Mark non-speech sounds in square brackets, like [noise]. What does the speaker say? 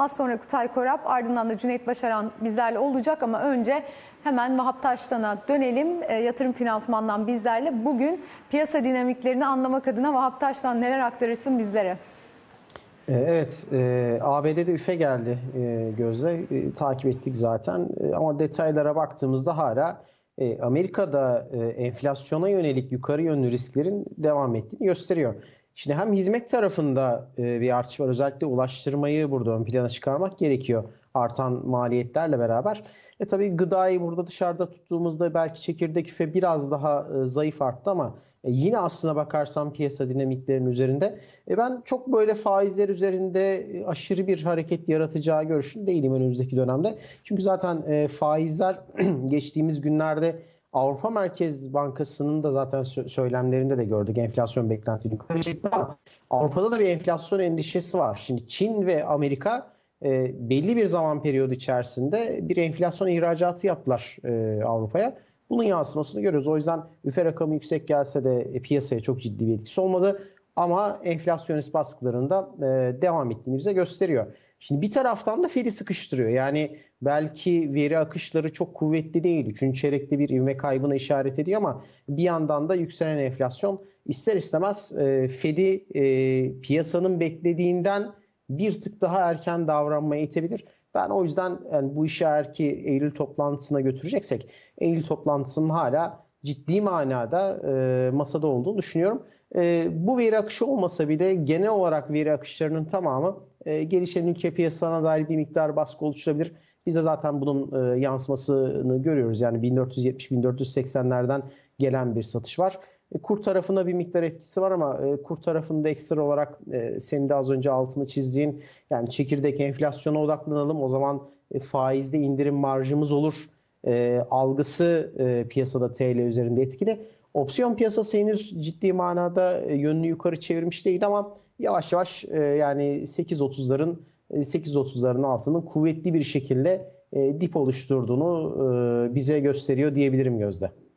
Az sonra Kutay Korap ardından da Cüneyt Başaran bizlerle olacak ama önce hemen Vahap Taştan'a dönelim. E, yatırım finansmandan bizlerle. Bugün piyasa dinamiklerini anlamak adına Vahap Taştan neler aktarırsın bizlere? Ee, Evet, e, ABD'de üfe geldi e, Gözde. E, takip ettik zaten. E, ama detaylara baktığımızda hala e, Amerika'da e, enflasyona yönelik yukarı yönlü risklerin devam ettiğini gösteriyor. Şimdi hem hizmet tarafında e, bir artış var. Özellikle ulaştırmayı burada ön plana çıkarmak gerekiyor. Artan maliyetlerle beraber. E tabii gıdayı burada dışarıda tuttuğumuzda belki çekirdek üfe biraz daha e, zayıf arttı ama e, yine aslına bakarsan piyasa dinamiklerinin üzerinde e, ben çok böyle faizler üzerinde aşırı bir hareket yaratacağı görüşünde değilim önümüzdeki dönemde. Çünkü zaten faizler [clears throat] geçtiğimiz günlerde Avrupa Merkez Bankası'nın da zaten sö- söylemlerinde de gördük enflasyon beklentileri yukarı çekti ama Avrupa'da da bir enflasyon endişesi var. Şimdi Çin ve Amerika e, belli bir zaman periyodu içerisinde bir enflasyon ihracatı yaptılar e, Avrupa'ya. Bunun yansımasını görüyoruz. O yüzden üfe rakamı yüksek gelse de e, piyasaya çok ciddi bir etkisi olmadı. Ama enflasyonist baskılarında e, devam ettiğini bize gösteriyor. Şimdi bir taraftan da Fed'i sıkıştırıyor. Yani belki veri akışları çok kuvvetli değil. Üçüncü çeyrekte bir ivme kaybına işaret ediyor ama bir yandan da yükselen enflasyon ister istemez e, Fed'i e, piyasanın beklediğinden bir tık daha erken davranmaya itebilir. Ben o yüzden yani bu işi eğer ki Eylül toplantısına götüreceksek Eylül toplantısının hala ciddi manada e, masada olduğunu düşünüyorum. E, bu veri akışı olmasa bile genel olarak veri akışlarının tamamı e, gelişen ülke piyasalarına dair bir miktar baskı oluşturabilir. Biz de zaten bunun e, yansımasını görüyoruz. Yani 1470-1480'lerden gelen bir satış var. E, Kur tarafında bir miktar etkisi var ama e, kur tarafında ekstra olarak e, senin de az önce altını çizdiğin yani çekirdek enflasyona odaklanalım. O zaman e, faizde indirim marjımız olur e, algısı e, piyasada TL üzerinde etkili. Opsiyon piyasası henüz ciddi manada e, yönünü yukarı çevirmiş değil ama yavaş yavaş e, yani 8.30'ların e, 8.30'ların altının kuvvetli bir şekilde e, dip oluşturduğunu e, bize gösteriyor diyebilirim Gözde.